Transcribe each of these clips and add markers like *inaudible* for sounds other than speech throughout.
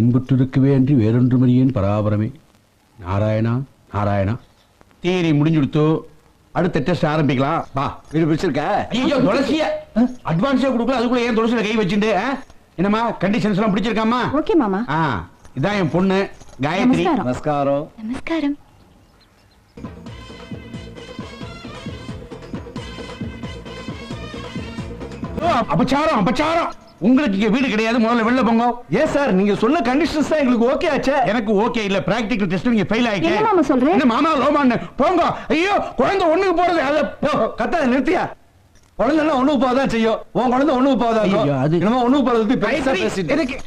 இன்புற்றிருக்கவே அன்றி வேறொன்றுமறியேன் பராபரமே. நாராயணா நாராயணா. தேரி முடிஞ்சுடுத்து அடுத்த டெஸ்ட் ஆரம்பிக்கலாம். வா. வீடு பிடிச்சிருக்க ஐயோ துளசிய. அட்வான்ஸே கொடுக்கல அதுக்குள்ள ஏன் துளசியில கை வச்சுட்டு? என்னம்மா கண்டிஷன்ஸ் எல்லாம் பிடிச்சிருக்காமா ஓகே மாமா. ஆ இதான் என் பொண்ணு காயத்ரி. நமஸ்காரம். நமஸ்காரம். அபச்சாரம் அபச்சாரம். உங்களுக்கு இங்க வீடு கிடையாது முதல்ல வெளில போங்க. ஏன் சார் நீங்க சொன்ன கண்டிஷன்ஸ் தான் எங்களுக்கு ஓகே ஆச்சே. எனக்கு ஓகே இல்ல. பிராக்டிகல் டெஸ்ட் நீங்க ஃபெயில் ஆயிக்க என்ன மாமா சொல்ற? என்ன மாமா லோமான்னு போங்க. ஐயோ குழந்தை ஒண்ணுக்கு போறது. அத போ. கத்தா நிறுத்தியா. குழந்தைலாம் ஒண்ணுக்கு போதான் செய்யும். உன் குழந்தை ஒண்ணுக்கு போதா ஐயோ, அது- என்னமோ ஒண்ணுக்கு போறது பத்தி பேசிட்டு. எனக்கு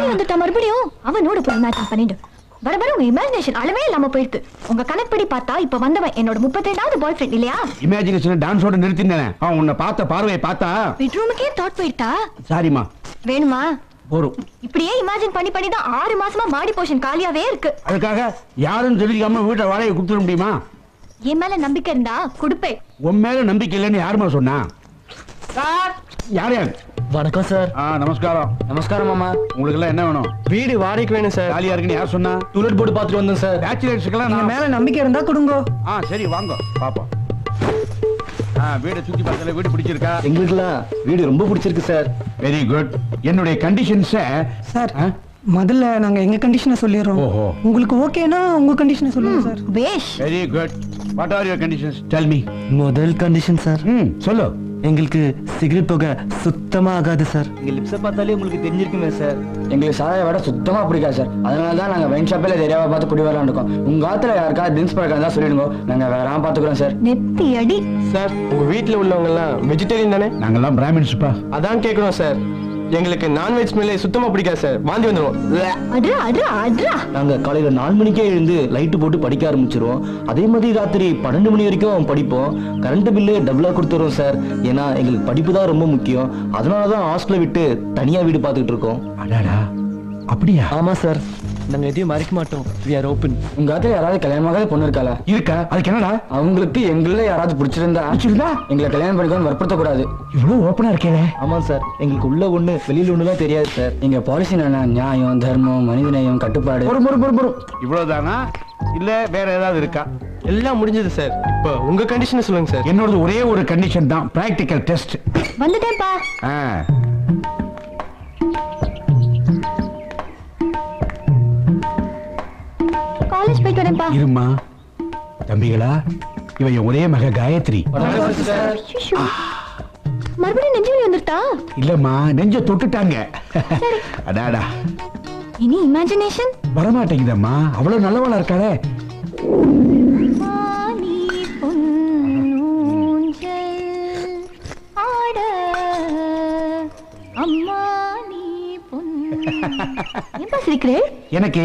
வந்துட்டா மறுபடியும்? அவனோட போய் மேட்ச் பண்ணிட்டு வர வர உங்க இமேஜினேஷன் அளவே இல்லாம போயிடுது உங்க கணக்குப்படி பார்த்தா இப்ப வந்தவன் என்னோட முப்பத்தேழாவது பாய் ஃப்ரெண்ட் இல்லையா? இமேஜினேஷன் டான்ஸோட நிறுத்தினேன். அவன் உன்னை பார்த்த பார்வையை பார்த்தா? பெட்ரூமுக்கே தாட் போயிட்டா சாரிமா வேணுமா? போரும் இப்படியே இமேஜின் பண்ணி பண்ணி தான் ஆறு மாசமா மாடி போர்ஷன் காலியாவே இருக்கு. அதுக்காக யாரும் தெரிவிக்காம வீட்டை வாடகை கொடுத்துட முடியுமா? என் மேல நம்பிக்கை இருந்தா குடுப்பேன். உன் மேல நம்பிக்கை இல்லைன்னு யாருமா சொன்னா? யார் யார்? வணக்கம் சார் ஆ நமஸ்காரம். நமஸ்காரம் மாமா. உங்களுக்கு எல்லாம் என்ன வேணும்? வீடு வாடகைக்கு வேணும் சார் ஜாலியா இருக்குன்னு யார் சொன்னா? டூலெட் போர்டு பார்த்துட்டு வந்தோம் சார் பேச்சுலர்ஸ்க்கெல்லாம் நான் மேல நம்பிக்கை இருந்தா கொடுங்கோ. ஆ சரி வாங்க. பாப்போம். ஆ வீடை சுத்தி பார்த்தல வீடு பிடிச்சிருக்கா? எங்களுக்குலாம் வீடு ரொம்ப பிடிச்சிருக்கு சார் வெரி குட் என்னுடைய கண்டிஷன்ஸை சார் முதல்ல நாங்க எங்க கண்டிஷனை சொல்லிடுறோம். உங்களுக்கு ஓகேனா உங்க கண்டிஷனை சொல்லுங்க sir வேஷ் very good what are your conditions tell me முதல் கண்டிஷன் சார் ம் சொல்லு. எங்களுக்கு சிகரெட் புகை சுத்தமா ஆகாது சார். எங்க லிப்ஸை பார்த்தாலே உங்களுக்கு தெரிஞ்சிருக்குமே சார். எங்களுக்கு சாராய விட சுத்தமா பிடிக்காது சார். அதனால தான் நாங்க வைன் ஷாப்பில் ஏரியாவை பார்த்து குடி வரலாம்னு இருக்கோம். உங்க ஆத்துல யாருக்கா ட்ரிங்க்ஸ் பழக்கம் தான் சொல்லிடுங்க. நாங்க வேற பாத்துக்கிறோம் சார். நெத்தி அடி. சார் உங்க வீட்ல உள்ளவங்க எல்லாம் வெஜிடேரியன் தானே? நாங்கெல்லாம் பிராமின்ஸ்ப்பா அதான் கேக்குறோம் சார். எங்களுக்கு நான்வெஜ் ஸ்மெல்லே சுத்தமா பிடிக்காது சார் வாந்தி வந்துரும். அட்ரா அட்ரா அட்ரா நாங்க காலையில நாலு மணிக்கே எழுந்து லைட்டு போட்டு படிக்க ஆரம்பிச்சிருவோம். அதே மாதிரி ராத்திரி பன்னெண்டு மணி வரைக்கும் படிப்போம். கரண்ட் பில்லு டபுளா கொடுத்துருவோம் சார் ஏன்னா எங்களுக்கு படிப்பு தான் ரொம்ப முக்கியம். அதனால தான் ஹாஸ்டலை விட்டு தனியா வீடு பார்த்துக்கிட்டு இருக்கோம். அடாடா. அப்படியா? ஆமா சார் நாங்க எதையும் மறைக்க மாட்டோம். வி ஆர் ஓப்பன் உங்க ஆத்துல யாராவது கல்யாணமாகாத பொண்ணு இருக்காளா? இருக்கா? அதுக்கு என்னடா? அவங்களுக்கு எங்கள யாராவது பிடிச்சிருந்தா பிடிச்சிருந்தா? எங்களை கல்யாணம் பண்ணிக்கணும் வற்புறுத்த கூடாது இவ்வளவு ஓப்பனா இருக்கே ஆமா சார். எங்களுக்கு உள்ள ஒண்ணு வெளியில ஒண்ணுலாம் தெரியாது சார். எங்க பாலிசி என்ன நியாயம் தர்மம் மனிதநேயம் கட்டுப்பாடு. ஒரு முறை பொறு பொறு. இவ்வளவுதானா? இல்ல வேற ஏதாவது இருக்கா? எல்லாம் முடிஞ்சது சார். இப்போ உங்க கண்டிஷனை சொல்லுங்க சார். என்னோட ஒரே ஒரு கண்டிஷன் தான். Practical test வந்துட்டேன்ப்பா. காலேஜ் போயிட்டு வரேன்ப்பா. இருமா. தம்பிகளா இவன் என் ஒரே மக காயத்ரி. மறுபடியும் நெஞ்சு வலி வந்துட்டா இல்லம்மா நெஞ்ச தொட்டுட்டாங்க. அடாடா இனி இமேஜினேஷன் வரமாட்டேங்குதம்மா. அவ்வளவு நல்லவளா இருக்காளே. அம்மா ஏன்பா சிரிக்கிறேன் எனக்கு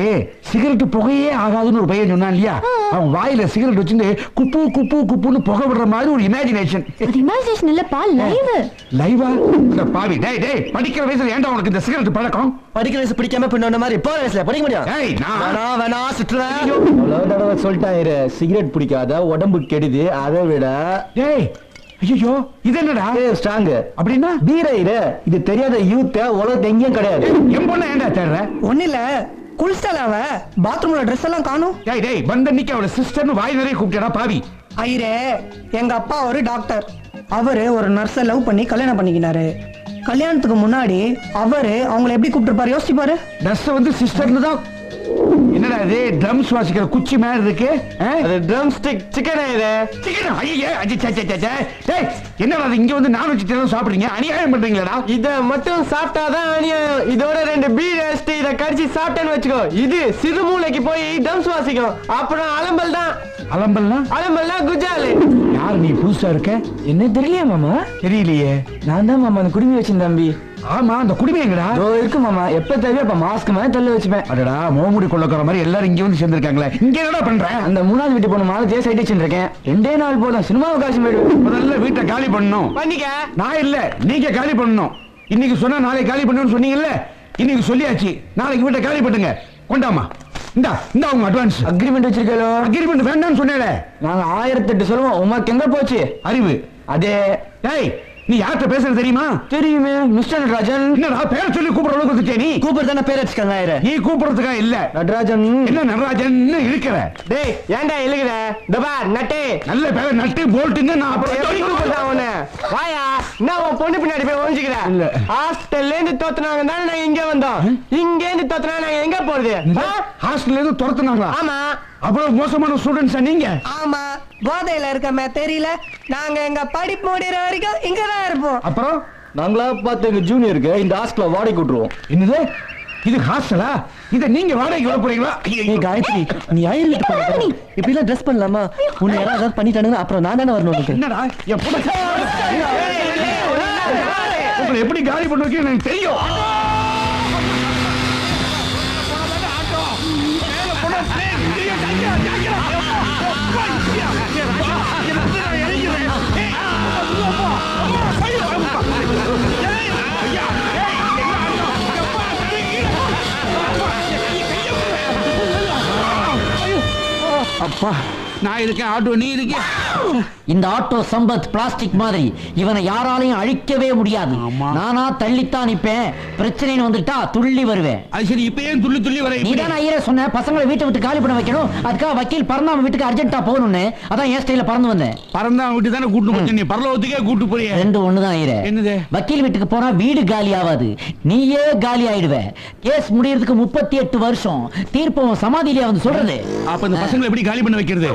சிகரெட் புகையே ஆகாதுன்னு ஒரு பையன் சொன்னான் இல்லையா? அவன் வாயில சிகரெட் வச்சுட்டு குப்பு குப்பு குப்புன்னு புகை விடுற மாதிரி ஒரு இமேஜினேஷன் அது இமேஜினேஷன் இல்லப்பா லைவ் லைவா இந்த பாவி. டேய் டேய் படிக்கிற வயசுல ஏன்டா உனக்கு இந்த சிகரெட் பழக்கம்? படிக்கிற வயசு பிடிக்காம பின்ன மாதிரி போற வயசுல? படிக்க முடியும்? ஏய் நான் வேணா வேணா தடவை சொல்லிட்டாரு சிகரெட் பிடிக்காத உடம்பு கெடுது. அதை விட டேய் ஐயோ இது என்னடா? ஸ்ட்ராங் அப்படின்னா? பீரைரு இது தெரியாத யூத்த உலகத்து எங்கேயும் கிடையாது. என் பொண்ணை ஏன்டா தேடுற? ஒண்ணு இல்ல குளிச்சிட்டால அவ. பாத்ரூம்ல ட்ரெஸ் எல்லாம் காணும். டேய் டேய் வந்தன்னைக்கு அவளை சிஸ்டர்னு வாய் நிறைய கூப்பிட்டா பாவி. ஐரே எங்க அப்பா ஒரு டாக்டர் அவரு ஒரு நர்ஸை லவ் பண்ணி கல்யாணம் பண்ணிக்கினாரு. கல்யாணத்துக்கு முன்னாடி அவரு அவங்கள எப்படி கூப்பிட்டுருப்பாரு? யோசிச்சு பாரு. ட்ரெஸ் வந்து சிஸ்டர்னு தான் என்னடா இது? ட்ரம்ஸ் வாசிக்கிற குச்சி மாதிரி இருக்கு? அது ட்ரம் ஸ்டிக் சிக்கன் இது சிக்கன் ஐயே அஜி சே சே, சே சே. டேய் என்னடா இங்க வந்து நான் வச்சு சாப்பிடுறீங்க? அநியாயம் பண்றீங்களா இத மட்டும் சாப்பிட்டாதான் அநியாயம். இதோட ரெண்டு பீர் அடிச்சுட்டு இத கடிச்சு சாப்பிட்டேன்னு வச்சுக்கோ. இது சிறுமூளைக்கு போய் ட்ரம்ஸ் வாசிக்கும் அப்புறம் அலம்பல் தான். அலம்பல்லாம் அலம்பல்னா குஜாலு. யார் நீ புதுசா இருக்க? என்ன தெரியலையா மாமா? தெரியலையே. நான் தான் மாமா அந்த குடுமி வச்சேன் தம்பி. ஆமா அந்த குடிமை எங்கடா? இருக்கு மாமா. எப்ப தேவையோ அப்ப மாஸ்க் மாதிரி தள்ள வச்சுப்பேன். அடடா மோமுடி கொள்ளக்கிற மாதிரி எல்லாரும் இங்க வந்து சேர்ந்திருக்காங்களே. இங்க என்னடா பண்ற? அந்த மூணாவது வீட்டு போன மாலத்தையே சைட் வச்சுருக்கேன் ரெண்டே நாள் போதும் சினிமாவுக்கு காசு போயிடுவேன் முதல்ல வீட்டை காலி பண்ணணும். பண்ணிக்க. நான் இல்ல நீங்க காலி பண்ணணும். இன்னைக்கு சொன்னா நாளைக்கு காலி பண்ணணும்னு சொன்னீங்கல்ல? இன்னைக்கு சொல்லியாச்சு. நாளைக்கு வீட்டை காலி பண்ணுங்க. கொண்டாமா. இந்தா இந்த உங்க அட்வான்ஸ் அக்ரிமெண்ட் வச்சிருக்கோ அக்ரிமெண்ட் வேண்டாம்னு சொன்னேல நாங்க ஆயிரத்தி எட்டு சொல்லுவோம். உமக்கு எங்க போச்சு? அறிவு. அதே. டேய் நீ யார்கிட்ட பேசுறது தெரியுமா? தெரியுமே மிஸ்டர் நடராஜன். என்னடா பேர் சொல்லி கூப்பிடுற அளவுக்கு வந்துட்டே நீ? கூப்பிட்டு தானே பேர் வச்சுக்கோங்க ஆயிர நீ கூப்பிடுறதுக்கா இல்ல? நடராஜன். என்ன நடராஜன்? இருக்கிற? டேய் ஏன்டா இழுகுற தபா நட்டே. நல்ல பேர் நட்டு போல்ட்டுன்னு நான் அப்புறம் கூப்பிடுறா உன்னை? வாயா என்ன உன் பொண்ணு பின்னாடி போய் ஒழிஞ்சுக்கிற இல்ல. ஹாஸ்டல்ல இருந்து தோத்துனாங்க தானே நாங்க இங்க வந்தோம். இங்க இருந்து தோத்துனா நாங்க எங்க போறது? ஹாஸ்டல்ல இருந்து துரத்துனாங்களா? ஆமா. அவ்வளவு மோசமான ஸ்டூடெண்ட்ஸா நீங்க ஆமா போதையில இருக்கமே தெரியல நாங்க எங்க படிப்பு முடிகிற வரைக்கும் இங்கதான் இருப்போம் அப்புறம் நாங்களா பார்த்து எங்க ஜூனியருக்கு இந்த ஹாஸ்டல வாடகை விட்டுருவோம் என்னது இது ஹாஸ்டலா இத நீங்க வாடகைக்கு விட போறீங்களா. ஏய் காயத்ரி நீ வீட்டு போற இப்படி எல்லாம் ட்ரெஸ் பண்ணலாமா உன்னை யாராவது ஏதாவது பண்ணிட்டானுங்க அப்புறம் நான் தானே வரணும் உனக்கு என்னடா என் பொண்ணு உங்களை எப்படி காலி பண்ணுவீங்க எனக்கு தெரியும் அப்பா. நான் இருக்கேன். ஆட்டோ நீ இருக்கேன் இந்த ஆட்டோ சம்பத் பிளாஸ்டிக் மாதிரி. இவனை யாராலையும் அழிக்கவே முடியாது. நானா தள்ளித்தான் நிப்பேன் பிரச்சனைன்னு வந்துட்டா துள்ளி வருவேன். அது சரி இப்ப ஏன் துள்ளி துள்ளி வர நீ தான் ஐயரே சொன்ன? பசங்களை வீட்டை விட்டு காலி பண்ண வைக்கணும். அதுக்காக வக்கீல் பரந்தாம வீட்டுக்கு அர்ஜென்ட்டா போகணும்னு. அதான் என் ஸ்டைல பறந்து வந்தேன். பறந்தா விட்டு தானே கூட்டு போச்சு நீ பரலோகத்துக்கே கூட்டு போறிய. ரெண்டு ஒண்ணுதான் ஐயரே. என்னது? வக்கீல் வீட்டுக்கு போனா வீடு காலி ஆகாது நீயே காலி ஆயிடுவ. கேஸ் முடியறதுக்கு முப்பத்தி எட்டு வருஷம். தீர்ப்பு சமாதியிலே வந்து சொல்றது. அப்ப இந்த பசங்களை எப்படி காலி பண்ண வைக்கிறது?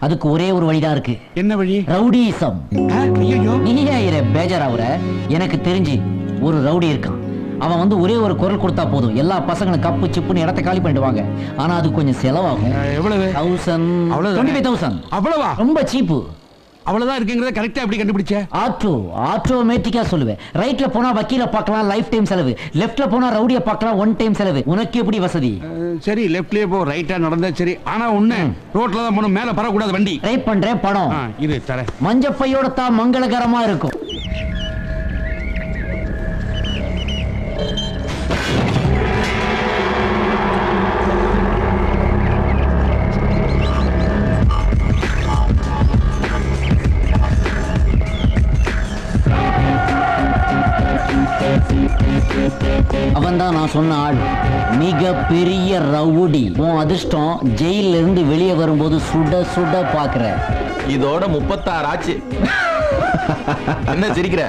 அதுக்கு ஒரே ஒரு வழிதான் இருக்கு. என்ன வழி? ரவுடிசம். ஆ, ஐயையோ. நீ ஏன் ஐயரே பேஜாராவுற எனக்கு தெரிஞ்சு ஒரு ரவுடி இருக்கான். அவன் வந்து ஒரே ஒரு குரல் கொடுத்தா போதும். எல்லா பசங்களும் கப்பு சிப்புன்னு இடத்த காலி பண்ணிடுவாங்க. ஆனா அது கொஞ்சம் செலவாகும். எவ்வளவு? தௌசண்ட் ஃபைவ் தௌசண்ட் அவ்வளவா? ரொம்ப சீப்பு. அவ்வளவுதான் இருக்குங்கிறத கரெக்டா எப்படி கண்டுபிடிச்ச? ஆட்டோ ஆட்டோமேட்டிக்கா சொல்லுவேன். ரைட்ல போனா வக்கீல பார்க்கலாம் லைஃப் டைம் செலவு. லெஃப்ட்ல போனா ரவுடிய பார்க்கலாம் ஒன் டைம் செலவு. உனக்கு எப்படி வசதி? சரி லெஃப்ட்லயே போ. ரைட்டா நடந்தா சரி. ஆனா ஒண்ணு ரோட்ல தான் போகணும் மேல பறக்கூடாது வண்டி. ட்ரை பண்றேன் படம். ஆ, இரு தரேன் மஞ்சப்பையோட தான் மங்களகரமா இருக்கும். தான் நான் சொன்ன ஆள். மிக பெரிய ரவுடி. உன் அதிர்ஷ்டம் ஜெயில இருந்து வெளியே வரும்போது சுட சுட பாக்குற. இதோட முப்பத்தாறு ஆச்சு. என்ன சிரிக்கிற?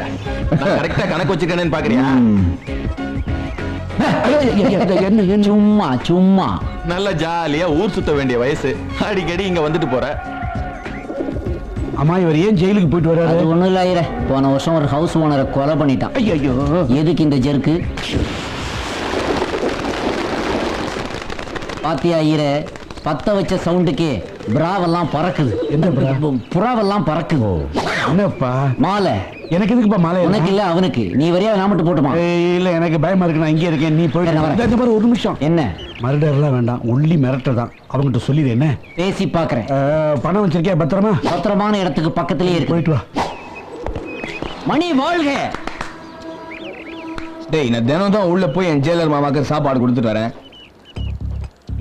கரெக்டா கணக்கு வச்சிருக்கேன்னு பாக்குறியா? சும்மா சும்மா. நல்ல ஜாலியா ஊர் சுத்த வேண்டிய வயசு. அடிக்கடி இங்க வந்துட்டு போற. அம்மா இவர் ஏன் ஜெயிலுக்கு போயிட்டு அது வர்றாரு ஒண்ணும் இல்ல போன வருஷம் ஒரு ஹவுஸ் ஓனரை கொலை பண்ணிட்டான். ஐயோ எதுக்கு இந்த ஜெர்க்கு பாத்தியா ஐயரே பத்த வச்ச சவுண்டுக்கே பிராவெல்லாம் பறக்குது. எந்த bra? புறாவெல்லாம் பறக்குது. என்னப்பா? மாலை. எனக்கு எதுக்குப்பா மாலை? உனக்கு இல்ல அவனுக்கு. நீ வரையா நான் மட்டும் போட்டுமா? இல்ல எனக்கு பயமா இருக்கு. நான் இங்கே இருக்கேன். நீ போயிட்டு பாரு, ஒரு நிமிஷம். என்ன? மருடர்லாம் வேண்டாம். ஒல்லி மிரட்டல் தான் அவங்ககிட்ட சொல்லிடு என்ன? பேசி பாக்குறேன். பணம் வச்சிருக்கியா? பத்திரமா? பத்திரமான இடத்துக்கு பக்கத்திலேயே இருக்கு. போயிட்டு வா. மணி வாழ்க டேய் நான் தினம் தான் உள்ள போய் என் ஜெயிலர் மாமாக்கு சாப்பாடு கொடுத்துட்டு வரேன்.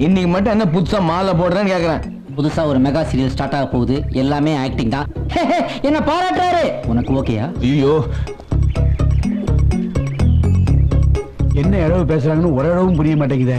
இன்னைக்கு மட்டும் என்ன புதுசா மாலை போடுறேன்னு கேக்குறேன். புதுசா ஒரு மெகா சீரியல் ஸ்டார்ட் ஆக போகுது. எல்லாமே ஆக்டிங் தான். என்ன பாராட்டுறாரு. உனக்கு ஓகேயா ஐயோ. என்ன இழவு பேசுறாங்கன்னு ஒரு இழவும் புரிய மாட்டேங்குதே.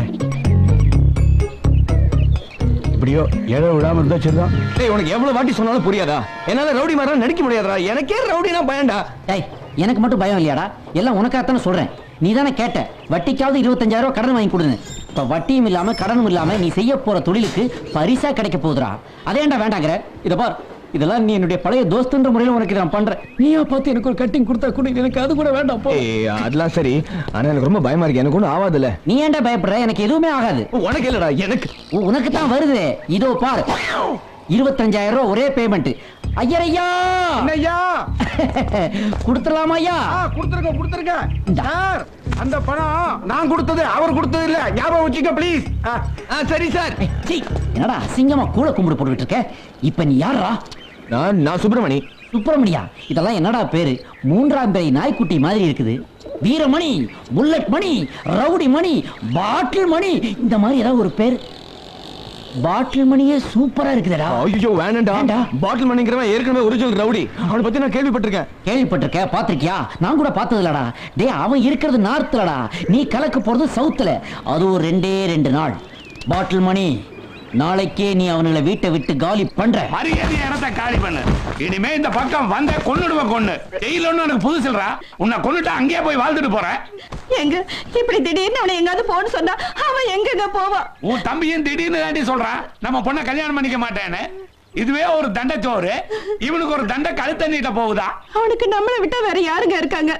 இப்படியோ இழவு விடாம இருந்தா சரிதான். டேய் உனக்கு எவ்வளவு வாட்டி சொன்னாலும் புரியாதா? என்னால ரவுடி மாதிரி நடிக்க முடியாதா? எனக்கே ரவுடினா பயன்டா டேய் எனக்கு மட்டும் பயம் இல்லையாடா? எல்லாம் உனக்காகத்தானே சொல்றேன். நீ தானே கேட்ட. வட்டிக்காவது இருபத்தஞ்சாயிரம் ரூபாய் கடன் வாங்கி கொடுன்னு. இப்ப வட்டியும் இல்லாம கடனும் இல்லாம நீ செய்ய போற தொழிலுக்கு பரிசா கிடைக்க போகுதுடா. அதேண்டா வேண்டாங்கிற? இத பார் இதெல்லாம் நீ என்னுடைய பழைய தோஸ்துன்ற முறையில உனக்கு நான் பண்றேன். நீயா பார்த்து எனக்கு ஒரு கட்டிங் கொடுத்தா கூட எனக்கு அது கூட வேண்டாம் போ. ஏய் அதெல்லாம் சரி. ஆனா எனக்கு ரொம்ப பயமா இருக்கு. எனக்கு ஒன்றும் ஆகாதுல்ல நீ ஏன்டா பயப்படுற? எனக்கு எதுவுமே ஆகாது. உனக்கு இல்லடா எனக்கு. உனக்கு தான் வருது. இதோ பாரு. இருபத்தஞ்சாயிரம் ரூபாய் ஒரே பேமெண்ட் ஐயரையா! ஐயா *laughs* கொடுத்துடலாமா ஐயா கொடுத்துருங்க கொடுத்துருங்க. சார் அந்த பணம் நான் கொடுத்தது அவர் கொடுத்தது இல்ல. ஞாபகம் வச்சுக்க ப்ளீஸ் சரி சார். என்னடா அசிங்கமா கூட கும்பிடு போட்டுட்டு இருக்க? இப்ப நீ யாரா நான் நான் சுப்பிரமணி. சுப்பிரமணியா? இதெல்லாம் என்னடா பேரு? மூன்றாம் பிறை நாய்க்குட்டி மாதிரி இருக்குது. Veeramani bullet Mani rowdy Mani bottle Mani இந்த மாதிரி ஏதாவது ஒரு பேர்? பாட்டில் மணியே சூப்பரா இருக்குதுடா. ஐயோ ஏன்டா? பாட்டில் மணிங்கிறவன் ஏற்கனவே ஒரிஜினல் ரவுடி. அவனை பத்தி நான் கேள்விப்பட்டிருக்கேன். கேள்விப்பட்டிருக்க? பாத்திருக்கியா நான் கூட பார்த்ததுலடா டேய் அவன் இருக்கிறது நார்த்லடா நீ கலக்க போறது சவுத்துல. அதுவும் ரெண்டே ரெண்டு நாள். பாட்டில் மணி. நாளைக்கே நீ அவனுங்களை வீட்டை விட்டு காலி பண்ற. மரியாதை இடத்த காலி பண்ணு. இனிமே இந்த பக்கம் வந்த கொன்னுடுவ கொன்னு. ஜெயிலன்னு எனக்கு புது சொல்றா? உன்னை கொன்னுட்டு அங்கேயே போய் வாழ்ந்துட்டு போறேன் எங்க? இப்படி திடீர்னு அவனை எங்காவது போன்னு சொன்னா அவன் எங்கெங்க போவான்? உன் தம்பியும் திடீர்னு தாண்டி சொல்றான் நம்ம பொண்ணை கல்யாணம் பண்ணிக்க மாட்டேன்னு. இதுவே ஒரு தண்டச்சோறு. இவனுக்கு ஒரு தண்டை கழுத்த நீட்ட போகுதா? அவனுக்கு நம்மளை விட்டா வேற யாருங்க இருக்காங்க?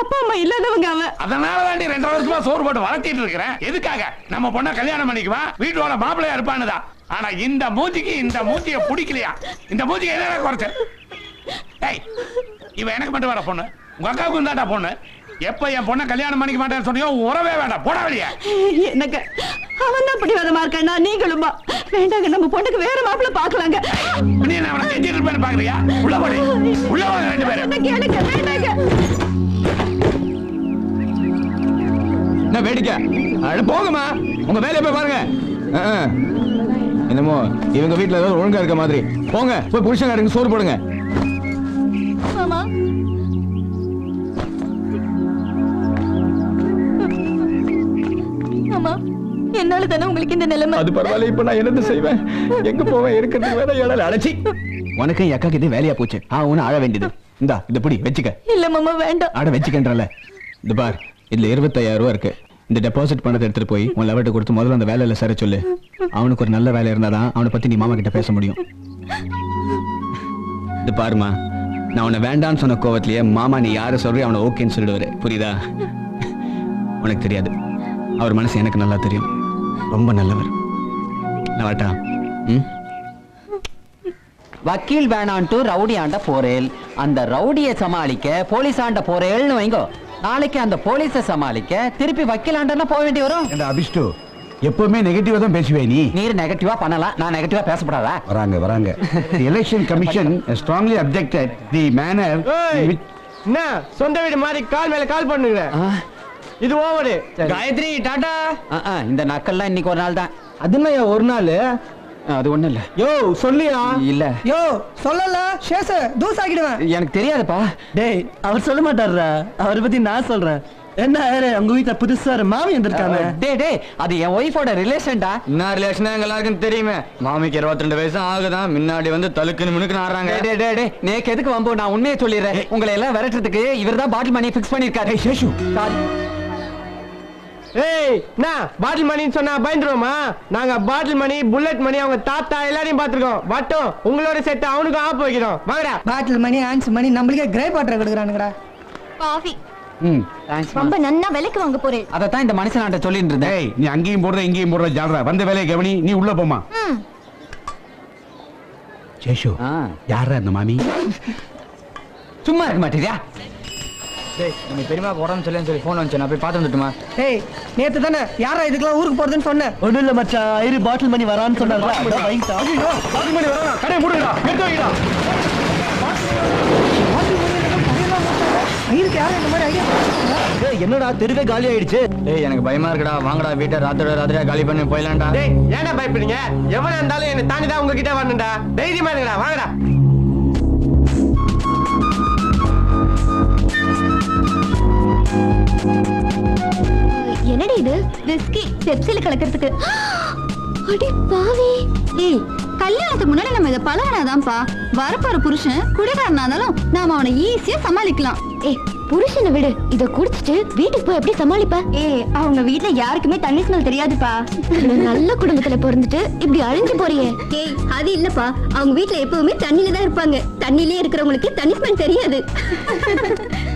அப்பா அம்மா இல்லாதவங்க அவன். அதனால தாண்டி ரெண்டு வருஷமா சோறு போட்டு வளர்த்திட்டு இருக்கிறேன். எதுக்காக? நம்ம பொண்ணை கல்யாணம் பண்ணிக்குவான் வீட்டோட மாப்பிள்ளையா இருப்பானுதா? ஆனா இந்த மூஞ்சிக்கு இந்த மூஞ்சிய பிடிக்கலையா? இந்த மூஞ்சிக்கு என்ன குறைச்ச? டேய் இவன் எனக்கு மட்டும் வர பொண்ணு. உங்க அக்காவுக்கும் தான்டா பொண்ணு. எப்ப என் பொண்ணை கல்யாணம் பண்ணிக்க மாட்டேன்னு சொன்னியோ உறவே வேண்டாம். போடா வெளியே. எனக்கு அவன் தான் பிடிவாதமா இருக்கானா நீங்களுமா? வேண்டாங்க நம்ம பொண்ணுக்கு வேற மாப்பிள்ளை பாக்கலாங்க நீ என்ன அவனை கெஞ்சிட்டு இருப்பேன்னு பாக்குறியா? உள்ள போடி. உள்ள வாங்க ரெண்டு பேரும். கேளுங்க வேண்டாங்க. என்ன வேடிக்கை? அட போங்கம்மா. உங்க வேலையை போய் பாருங்க. என்னமோ இவங்க வீட்ல ஏதாவது ஒழுங்கா இருக்க மாதிரி. போங்க போய் புருஷன் சோறு போடுங்க. என்னால தானே உங்களுக்கு இந்த நிலைமை? அது பரவாயில்ல இப்ப நான் என்னது செய்வேன்? எங்க போவேன்? இருக்கிறதுக்கு வேற இடம் அழைச்சி உனக்கு என் அக்காக்கு இது வேலையா போச்சு. ஆ உன அழ வேண்டியது. இந்தா இத பிடி வச்சுக்க. இல்ல மாமா வேண்டாம். அட வச்சுக்கன்றல. இந்த பார் இதுல இருபத்தாயிரம் ரூபா இருக்கு. இந்த டெபாசிட் பணத்தை எடுத்துட்டு போய் உன் லெவர்ட்ட கொடுத்து முதல்ல அந்த வேலையில சர சொல்லு. அவனுக்கு ஒரு நல்ல வேலை இருந்தாதான் அவனை பத்தி நீ மாமா கிட்ட பேச முடியும். இது பாருமா நான் உன்னை வேண்டான்னு சொன்ன கோவத்திலேயே மாமா நீ யாரை சொல்றி அவனை ஓகேன்னு சொல்லிடுவாரு. புரியுதா? உனக்கு தெரியாது. அவர் மனசு எனக்கு நல்லா தெரியும். ரொம்ப நல்லவர். நான் வரட்டா ம்? வக்கீல் வேணான்ட்டு ரவுடி ஆண்ட போறேல். அந்த ரவுடியை சமாளிக்க போலீஸ் ஆண்ட போறேல்னு வைங்கோ. நாளைக்கு அந்த போலீஸை சமாளிக்க திருப்பி வக்கீல் ஆண்டனா போக வேண்டி வரும். ஏண்டா அபிஷ்டு எப்பவுமே நெகட்டிவா தான் பேசுவே நீ. நீர் நெகட்டிவா பண்ணலாம். நான் நெகட்டிவா பேசப்படாதா? வராங்க வராங்க. Election commission strongly objected the manner என்ன? சொந்த வீடு மாதிரி கால் மேல கால் பண்ணுங்க இது ஓவரு. காயத்ரி டாடா. ஆ, ஆ, இந்த நக்கல்லாம் இன்னைக்கு ஒரு நாள் தான் அது என்ன ஒரு நாள்? அது ஒண்ணும் இல்ல. யோ சொல்லியா? இல்ல. யோ சொல்லல. சேச தூஸ் ஆக்கிடுவேன் எனக்கு தெரியாதுப்பா. டேய் அவர் சொல்ல மாட்டாருடா. அவரை பத்தி நான் சொல்றேன். என்ன உங்க வீட்டுல புதுசா மாமி வந்திருக்காங்க. டேய் டேய் அது என் ஒய்ஃபோட ரிலேஷன்டா என்ன ரிலேஷன் எங்க எல்லாருக்கும் தெரியுமே. மாமிக்கு இருபத்தி ரெண்டு வயசு ஆகுதான் முன்னாடி வந்து தலுக்குன்னு மினுக்குன்னு ஆடுறாங்க. டேய், டேய், டேய், டேய், நேக்கு எதுக்கு வம்பு? நான் உண்மையை சொல்லிடுறேன். உங்களை எல்லாம் விரட்டுறதுக்கு இவர்தான் பாட்டில் மணியை ஃபிக்ஸ் பண்ணிருக்காரு சேஷு சாரி ஏய் என்ன? பாட்டில் மணின்னு சொன்னா பயந்துருவோமா? நாங்க பாட்டில் மணி புல்லட் மணி அவங்க தாத்தா எல்லாரையும் பார்த்திருக்கோம். வட்டம் உங்களோட சேர்த்து அவனுக்கும் ஆப் வைக்கிறோம். வாங்கடா. பாட்டில் மணி ஆன்ஸ் மணி நம்மளுக்கே கிரே வாட்டர் கொடுக்குறானுங்கடா. காஃபி ம் தேங்க்ஸ் ரொம்ப நன்னா விலைக்கு வாங்க போறேன் அதைத்தான் இந்த மனுஷனாட்ட சொல்லிட்டு இருந்தேன். டேய் நீ அங்கேயும் போடுற இங்கேயும் போடுற ஜாடுற வந்த வேலையை கவனி நீ உள்ள போமா ம். சேஷு ஆ, யாரா அந்த மாமி? சும்மா இருக்க மாட்டேறியா? டேய் நம்ம பெரியமா உடம்பு சரியில்லைன்னு சொல்லி ஃபோன் வந்துச்சு நான் போய் பார்த்து வந்துட்டுமா ஏய் நேத்து தானே யாரா இதுக்கெல்லாம் ஊருக்கு போறதுன்னு சொன்னேன் ஒண்ணும் இல்ல மச்சான் ஐரு பாட்டில் மணி வரான்னு சொன்னாரு கடை மூடுடா எடுத்து வைடா. ஐயருக்கு யாரும் இந்த மாதிரி ஐடியா என்னடா தெருவே காலி ஆயிடுச்சு? டேய் எனக்கு பயமா இருக்குடா. வாங்கடா வீட்டை ராத்திரி ராத்திரியா காலி பண்ணி போயிடலாம்டா. டேய் ஏன்டா பயப்படுறீங்க? எவனா இருந்தாலும் என்ன தாண்டி தான் உங்ககிட்ட வரணும்டா. தைரியமா இருங்கடா வாங்கடா. என்னடி இது? விஸ்கி பெப்சில கலக்கிறதுக்கு. அடி பாவி. ஏய் கல்யாணத்துக்கு முன்னாடி நம்ம இதை பழகினாதான்ப்பா. வரப்போற புருஷன் குடிகாரனா நாம அவனை ஈஸியா சமாளிக்கலாம். ஏய் புருஷனை விடு. இத குடிச்சிட்டு வீட்டுக்கு போய் எப்படி சமாளிப்ப. ஏய் அவங்க வீட்ல யாருக்குமே தண்ணி ஸ்மெல் தெரியாதுப்பா. நல்ல குடும்பத்துல பிறந்துட்டு இப்படி அழிஞ்சு போறியே. ஏய் அது இல்லப்பா. அவங்க வீட்ல எப்பவுமே தண்ணியில தான் இருப்பாங்க. தண்ணியிலே இருக்கிறவங்களுக்கு தண்ணி ஸ்மெல் தெரியாது.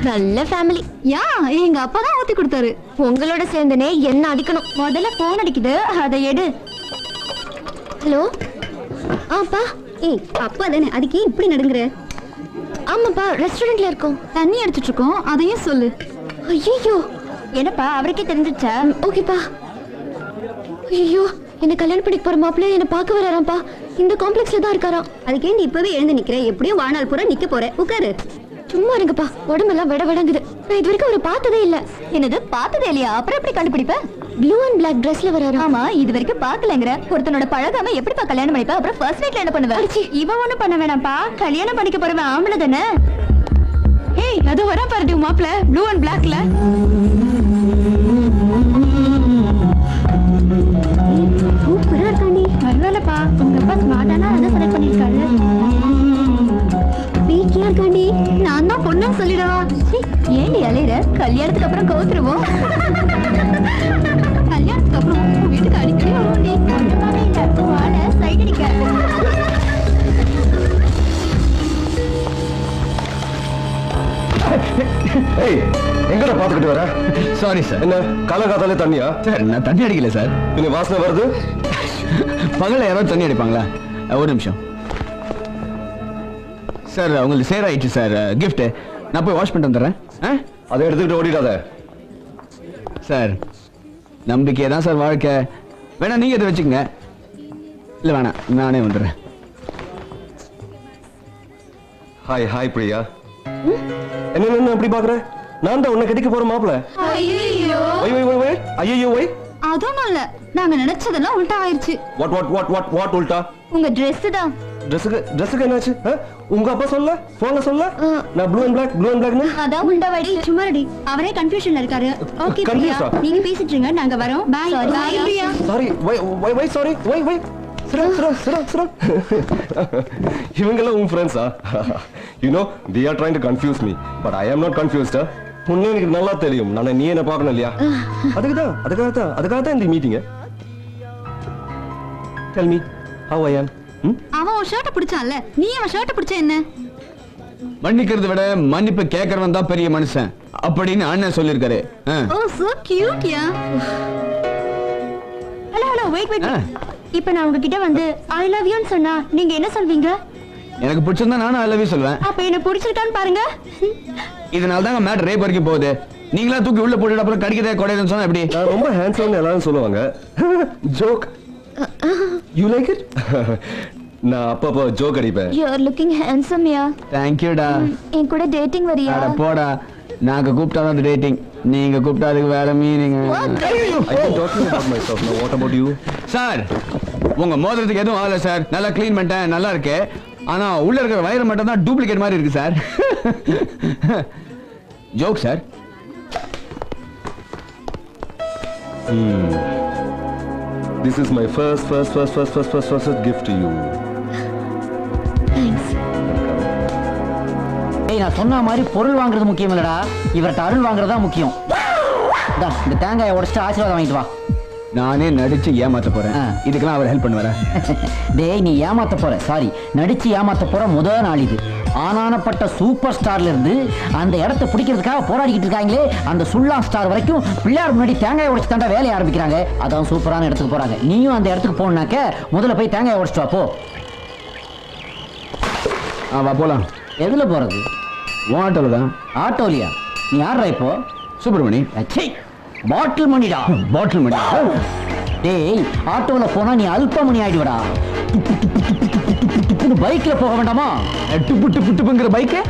நல்ல ஃபேமிலி யா எங்க அப்பா தான் ஊத்தி கொடுத்தாரு. உங்களோட சேர்ந்தனே என்ன அடிக்கணும்? முதல்ல போன் அடிக்குது. அதை எடு. ஹலோ? ஆப்பா ஏய் அப்பா தானே. அதுக்கு இப்படி நடுங்குற? ஆமாப்பா ரெஸ்டாரண்ட்ல இருக்கோம். தண்ணி எடுத்துட்டு இருக்கோம் அதையும் சொல்லு. ஐயோ என்னப்பா அவருக்கே தெரிஞ்சிச்சா ஓகேப்பா. ஐயோ என்ன கல்யாணம் பண்ணிக்க போற மாப்பிள்ளை என்ன பார்க்க வராராம்ப்பா. இந்த காம்ப்ளெக்ஸ்ல தான் இருக்காராம். அதுக்கே நீ இப்பவே எழுந்து நிக்கிற? எப்படியும் வாழ்நாள் பூரா நிக்க போற. உட்காரு. சும்மா இருங்கப்பா உடம்பெல்லாம் விட விடங்குது. நான் இது வரைக்கும் அவரை பார்த்ததே இல்ல. என்னது பார்த்ததே இல்லையா? அப்புறம் எப்படி கண்டுபிடிப்ப? ப்ளூ அண்ட் பிளாக் ட்ரெஸ்ல வராரு? ஆமா இது வரைக்கும் பாக்கலங்கற ஒருத்தனோட பழகாம எப்படிப்பா கல்யாணம் பண்ணிப்ப? அப்புறம் ஃபர்ஸ்ட் நைட்ல என்ன பண்ணுவ? இவன் ஒண்ணும் பண்ண வேணாம்ப்பா. கல்யாணம் பண்ணிக்க போறவன் ஆம்பளை தானே? ஏய் அது வரா பாருடி மாப்ள ப்ளூ அண்ட் பிளாக்ல சூப்பரா இருக்காண்டி. பரவாயில்லப்பா. உங்க அப்பா ஸ்மார்ட்டானா அதான் செலக்ட் பண்ணிருக்காரு வீட்லயா இருக்காண்டி? நான் தான் பொண்ணுன்னு சொல்லிடவா ஏண்டி அலையிற? கல்யாணத்துக்கு அப்புறம் உங்க *laughs* வீட்டுக்கு அடிக்கடி வருவோண்டி ஒன்றுமாவே இல்லை வாட சைட் அடிக்க ஏய் எங்கடா பாத்துக்கிட்டு வர? சாரி சார் என்ன காலகாத்தாலே தண்ணியா? சார் நான் தண்ணி அடிக்கல சார் பின்ன வாசனை வருது? பகல்ல யாராவது தண்ணி அடிப்பாங்களா? ஒரு நிமிஷம். சார் உங்களுக்கு சேர் ஆயிடுச்சு சார் gift. நான் போய் வாஷ் பண்ணிட்டு வந்துடுறேன். ஆ அதை எடுத்துக்கிட்டு ஓடிடாத. சார் நம்பிக்கை தான் சார் வாழ்க்கை. வேணா நீங்க இதை வச்சுக்கங்க. இல்லை வேணாம் நானே வந்துடுறேன். Hi hi Priya. என்ன என்ன அப்படி பாக்குற நான் தான் உன்னை கட்டிக்க போற மாப்பிள. ஐயோ ஒய் அதுவும் இல்ல. நாங்க நினைச்சதெல்லாம் உல்டா ஆயிருச்சு. What what what what what உல்டா உங்க Dress தான். ட்ரெஸ்ஸுக்கு ட்ரெஸ்ஸுக்கு என்னாச்சு? உங்க அப்பா சொல்ல போன்ல சொல்ல நான் blue and black blue and பிளாக்னு அதான் உண்டா வைடி சும்மாடி அவரே கன்ஃபியூஷன்ல இருக்காரு. ஓகே பிரியா? நீங்க பேசிட்டு இருங்க நாங்க வரோம். Bye bye Priya. சாரி வை வை வை சாரி வை வை சிரா சிரா சிரா சிரா இவங்கெல்லாம் உன் ஃப்ரெண்ட்ஸா you know they are trying to confuse me but I am not கன்ஃபியூஸ்டா உன்னை எனக்கு நல்லா தெரியும். நான் நீ என்ன பார்க்கணும் இல்லையா? *laughs* அதுக்கு தான் அதுக்காக தான் அதுக்காக தான் இந்த மீட்டிங்க tell me how I am அவன் ஒரு ஷர்ட்டை பிடிச்சான்ல. நீ அவன் ஷர்ட்டை பிடிச்ச என்ன? மன்னிக்கிறதை விட மன்னிப்பு கேட்கறவன் தான் பெரிய மனுஷன் அப்படின்னு அண்ணன் சொல்லியிருக்காரு. ஆ. ஓ so cute yeah hello hello wait wait. இப்போ நான் உங்ககிட்ட வந்து ஐ லவ் யூன்னு சொன்னா நீங்க என்ன சொல்வீங்க? எனக்கு பிடிச்சிருந்தா நானும் ஐ லவ் யூ சொல்வேன். அப்ப என்ன பிடிச்சிருக்கான்னு பாருங்க. இதனால தாங்க மேட் ரேப் வரைக்கும் போகுது. நீங்களா தூக்கி உள்ள போட்டுட்டு அப்புறம் கடிக்கதே குடையதுன்னு சொன்னா எப்படி? ரொம்ப ஹேண்ட்ஸம்னு எல்லாரும் சொல்லுவாங்க. *laughs* ஜோக் யூ லைக் இட் நான் அப்பப்போ ஜோக் அடிப்பேன். You are looking handsome yeah தேங்க்யூடா என் கூட டேட்டிங் வரியா? அட போடா. நாங்க கூப்பிட்டா தான் டேட்டிங் நீங்க கூப்பிட்டா அதுக்கு வேற meaning I talking about myself no what about you sir உங்க மோதிரத்துக்கு எதுவும் ஆகல சார் நல்லா க்ளீன் பண்ணிட்டேன் நல்லா இருக்கு. ஆனா உள்ள இருக்கிற வயிறு மட்டும் தான் டூப்ளிகேட் மாதிரி இருக்கு sir joke sir this is my first first first first first first first gift you ஏய் நான் சொன்ன மாதிரி பொருள் வாங்குறது முக்கியம் இல்லடா. இவர்கிட்ட அருள் வாங்குறது தான் முக்கியம். இந்தா, இந்த தேங்காயை உடைச்சிட்டு ஆசீர்வாதம் வாங்கிட்டு வா. நானே நடிச்சு ஏமாத்த போறேன். இதுக்கெல்லாம் அவர் ஹெல்ப் பண்ணுவாரா? *laughs* டேய் நீ ஏமாத்த போற. சாரி நடிச்சு ஏமாத்த போற முதல் நாள் இது. ஆனானப்பட்ட சூப்பர் ஸ்டார்ல இருந்து அந்த இடத்த பிடிக்கிறதுக்காக போராடிக்கிட்டு இருக்காங்களே அந்த சுல்லா ஸ்டார் வரைக்கும் பிள்ளையார் முன்னாடி தேங்காய் உடைச்சு தாண்டா வேலையை ஆரம்பிக்கிறாங்க. அதான் சூப்பரான இடத்துக்கு போறாங்க. நீயும் அந்த இடத்துக்கு போனாக்க முதல்ல போய் தேங்காய் உடைச்சிட்டு வா போ. ஆ வா போலாம். எதுல போறது? உன் ஆட்டோல தான். ஆட்டோலியா? நீ யாரா இப்போ? சுப்பிரமணி. அச்சே பாட்டில் மணிடா. பாட்டில் மணி. டேய் ஆட்டோல போனா நீ அல்பமணி ஆயிடுவடா. பைக்ல போக வேண்டாமா? டுப்பு டுப்பு டுப்புங்கிற பைக்கு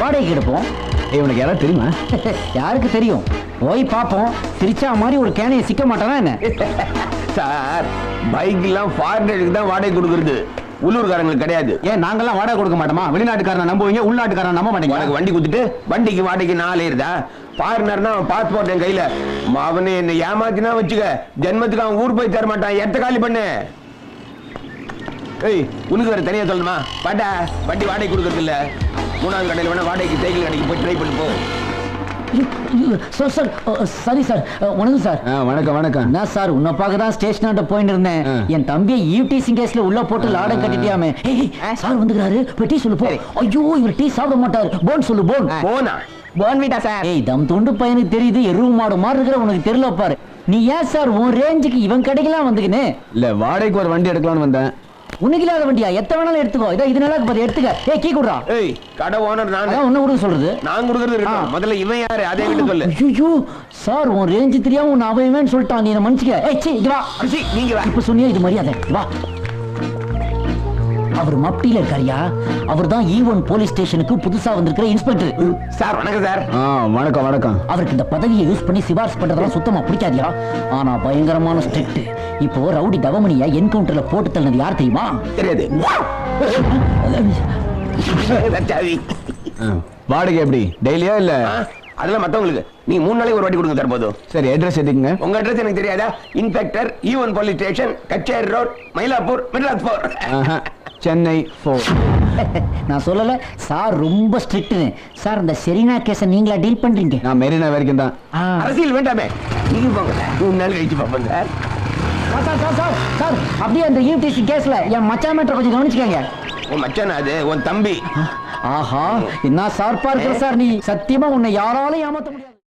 வாடகைக்கு எடுப்போம். ஏய் உனக்கு யாராவது தெரியுமா? *laughs* யாருக்கு தெரியும்? போய் பார்ப்போம். சிரிச்சா மாதிரி ஒரு கேனையை சிக்க மாட்டானா என்ன? *laughs* சார் பைக் எல்லாம் ஃபாரினருக்கு தான் வாடகை கொடுக்கறது. உள்ளூர்காரங்களுக்கு கிடையாது. ஏன் நாங்கெல்லாம் வாடகை கொடுக்க மாட்டோமா? வெளிநாட்டுக்காரனை நம்புவீங்க உள்நாட்டுக்காரனை நம்ப மாட்டீங்க உனக்கு வண்டி கொடுத்துட்டு வண்டிக்கு வாடகைக்கு நாலு இருந்தா ஃபாரினர்னா அவன் பாஸ்போர்ட் என் கையில. அவனு என்ன ஏமாத்தினா வச்சுக்க. ஜென்மத்துக்கு அவன் ஊர் போய் தர மாட்டான் எத்த காலி பண்ணு. ஏய் உனக்கு வேற தனியா சொல்லணுமா? பாட்டா வண்டி வாடகை கொடுக்கறது இல்ல. மூணாவது கடையில் வேணா வாடகைக்கு சைக்கிள் கடைக்கு போய் ட்ரை பண்ணி போ. சார் சார் சரி சார் வணக்கம் சார் வணக்கம் வணக்கம். என்ன சார் உன்னை பார்க்க தான் ஸ்டேஷனாட்ட போயிட்டு இருந்தேன். என் தம்பியை ஈவ்டீசிங் கேஸ்ல உள்ள போட்டு லாடம் கட்டிட்டியாமே. சார் வந்துக்கிறாரு. போய் டீ சொல்லு போ. ஐயோ இவர் டீ சாப்பிட மாட்டாரு. போன் சொல்லு போன். போனா? போன்விட்டா சார் ஏய் தம் துண்டு பையனுக்கு தெரியுது. எருவு மாடு மாதிரி இருக்கிற உனக்கு தெரியல பாரு. நீ ஏன் சார் உன் ரேஞ்சுக்கு இவன் கடைக்கெல்லாம் வந்துக்கினே இல்ல வாடகைக்கு ஒரு வண்டி எடுக்கலாம்னு வந்தேன். உனக்கு இல்லாத வண்டியா? எத்தனை வேணாலும் எடுத்துக்கோ. இதோ இது நல்லா இருக்கு எடுத்துக்க. ஏய் கீ குடுறா. ஏய் கடை ஓனர் நானு. அதான் ஒண்ணு கொடுக்க சொல்றது. நான் கொடுக்கறது இருக்கட்டும். முதல்ல இவன் யாரு? அதே கிட்ட சொல்லு. ஐயோ சார் உன் ரேஞ்சு தெரியாம உன் அவன் சொல்லிட்டான். நீ மன்னிச்சுக்க. ஏய் சீ இங்க வா. நீங்க வா. இப்ப சொன்னியா இது மரியாதை? வா. அவர் மப்டியில இருக்காருயா? அவர் தான் ஈ ஒன் போலீஸ் ஸ்டேஷனுக்கு புதுசா வந்திருக்கிற இன்ஸ்பெக்டர் சார் வணக்கம் சார். ஆ வணக்கம் வணக்கம். அவருக்கு இந்த பதவியை யூஸ் பண்ணி சிபாரிசு பண்றதெல்லாம் சுத்தமா பிடிக்காதியா? ஆனா பயங்கரமான ஸ்ட்ரிக்ட் இப்போ ரவுடி தவமணிய என்கவுண்டர்ல போட்டு தள்ளினது யார் தெரியுமா? தெரியாது. வாடகை எப்படி? டெய்லியா இல்ல? அதெல்லாம் மத்தவங்களுக்கு. நீ மூணு நாளைக்கு ஒரு வாட்டி கொடுங்க சார் போதும். சரி அட்ரஸ் எதுக்குங்க? உங்க அட்ரஸ் எனக்கு தெரியாதா? Inspector even police station Kutchery road Mylapore மிட்லாஸ்பூர் Chennai four *laughs* நான் சொல்லல சார் ரொம்ப ஸ்ட்ரிக்ட் சார் இந்த செரினா கேஸை நீங்களா டீல் பண்றீங்க? நான் மெரினா வரைக்கும் தான் அரசியல் வேண்டாமே. நீங்க போங்க சார். மூணு நாள் கழிச்சு பார்ப்போம் sir. Sir, sir sir sir sir அப்படியே அந்த யூடிசி கேஸ்ல என் மச்சான் மேட்டரை கொஞ்சம் கவனிச்சுக்கங்க. உன் மச்சான் அது? உன் தம்பி? ஆஹா என்ன சார்பா இருக்கிற சார் நீ சத்தியமா உன்னை யாராலும் ஏமாத்த முடியாது.